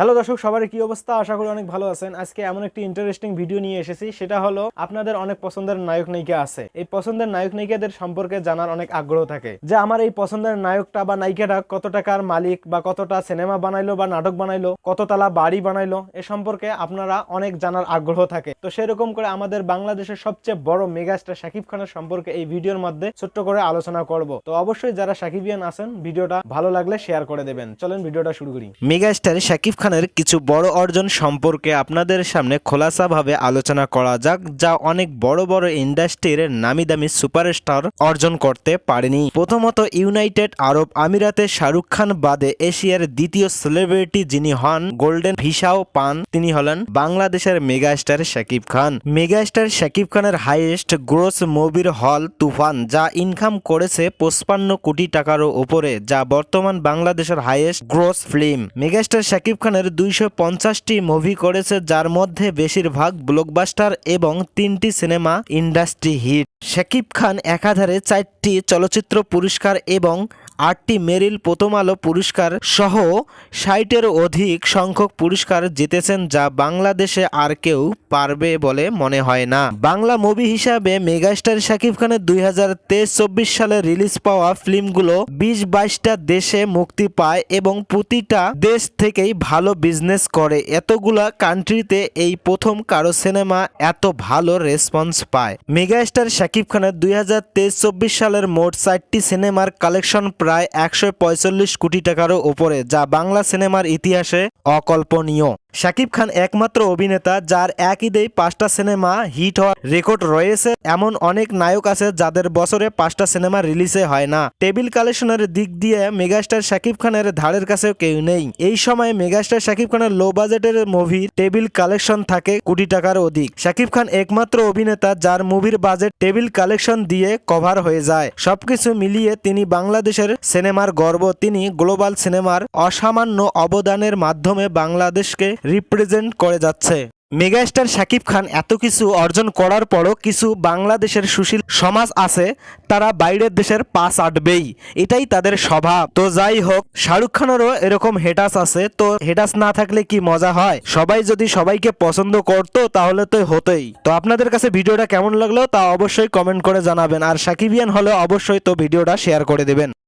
Hello দর্শক সবার কি অবস্থা? আশা করি অনেক ভালো আছেন। আজকে এমন একটি ইন্টারেস্টিং ভিডিও নিয়ে এসেছি। সেটা হলো, আপনাদের অনেক পছন্দের নায়ক নায়িকা আছে। এই পছন্দের নায়ক নায়িকাদের সম্পর্কে জানার অনেক আগ্রহ থাকে। যে আমার এই পছন্দের নায়কটা বা নায়িকাটা কত টাকার মালিক বা কতটা সিনেমা বানাইলো বা নাটক বানাইলো, কততলা বাড়ি বানাইলো, এ সম্পর্কে আপনারা অনেক জানার আগ্রহ থাকে। তো সেরকম করে আমাদের বাংলাদেশের সবচেয়ে বড় মেগাস্টার শাকিব খানের সম্পর্কে এই ভিডিওর মধ্যে ছোট্ট করে আলোচনা করব। তো অবশ্যই যারা শাকিবিয়ান আছেন ভিডিওটা ভালো লাগলে শেয়ার করে দেবেন। চলেন ভিডিওটা শুরু করি। মেগাস্টার শাকিব খানের কিছু বড় অর্জন সম্পর্কে আপনাদের সামনে খোলাসাভাবে আলোচনা করা যাক, যা অনেক বড় বড় ইন্ডাস্ট্রির নামি দামি সুপারস্টার অর্জন করতে পারেনি। প্রথমত ইউনাইটেড আরব আমিরাতে শাহরুখ খান বাদে এশিয়ার দ্বিতীয় সেলিব্রিটি যিনি হন, গোল্ডেন ভিসাও পান, তিনি হলেন বাংলাদেশের মেগাস্টার শাকিব খান। মেগাস্টার শাকিব খানের হাইয়েস্ট গ্রোস মুভির হল তুফান, যা ইনকাম করেছে পঁচপান্ন কোটি টাকারও উপরে, যা বর্তমান বাংলাদেশের highest gross film. Megastar Shakib খানের দুইশো পঞ্চাশটি মুভি করেছে, যার মধ্যে বেশিরভাগ ব্লকবাস্টার এবং তিনটি cinema industry hit. Shakib Khan একাধারে চারটি চলচ্চিত্র পুরস্কার এবং আটটি মেরিল প্রথম আলো পুরস্কার সহ ষাটের অধিক সংখ্যক পুরস্কার জিতেছেন যা বাংলাদেশে আর কেউ পারবে বলে মনে হয় না। বাংলা মুভি হিসাবে মেগাস্টার শাকিব খানের দুই হাজার তেইশ চব্বিশ সালে রিলিজ পাওয়া ফিল্মগুলো বিশ বাইশটা দেশে মুক্তি পায় এবং প্রতিটা দেশ থেকেই ভালো বিজনেস করে। এতগুলা কান্ট্রিতে এই প্রথম কারও সিনেমা এত ভালো রেসপন্স পায়। মেগাস্টার শাকিব খানের দুই হাজার তেইশ চব্বিশ সালের মোট চারটি সিনেমার কালেকশন প্রায় একশো পঁয়তাল্লিশ কোটি টাকারও ওপরে যা বাংলা সিনেমার ইতিহাসে অকল্পনীয়। শাকিব খান একমাত্র অভিনেতা যার একই দেই পাঁচটা সিনেমা হিট হওয়ার রেকর্ড রয়েছে। এমন অনেক নায়ক আছে যাদের বছরে পাঁচটা সিনেমা রিলিজে হয় না। টেবিল কালেকশনের দিক দিয়ে মেগাস্টার শাকিব খানের ধারের কাছেও কেউ নেই। এই সময় মেগাস্টার শাকিব খানের লো বাজেটের মুভি টেবিল কালেকশন থাকে কোটি টাকার অধিক। শাকিব খান একমাত্র অভিনেতা যার মুভির বাজেট টেবিল কালেকশন দিয়ে কভার হয়ে যায়। সবকিছু মিলিয়ে তিনি বাংলাদেশের সিনেমার গর্ব। তিনি গ্লোবাল সিনেমার অসামান্য অবদানের মাধ্যমে বাংলাদেশকে রিপ্রেজেন্ট করে যাচ্ছে। মেগাস্টার শাকিব খান এত কিছু অর্জন করার পরও কিছু বাংলাদেশের সুশীল সমাজ আছে, তারা বাইরের দেশের পাস আটবেই, এটাই তাদের স্বভাব। তো যাই হোক, শাহরুখ খানেরও এরকম হেটাস আছে, তো হেটাস না থাকলে কি মজা হয়? সবাই যদি সবাইকে পছন্দ করতো, তাহলে তো হতোই। তো আপনাদের কাছে ভিডিওটা কেমন লাগল তা অবশ্যই কমেন্ট করে জানাবেন, আর সাকিবিয়ান হলে অবশ্যই তো ভিডিওটা শেয়ার করে দেবেন।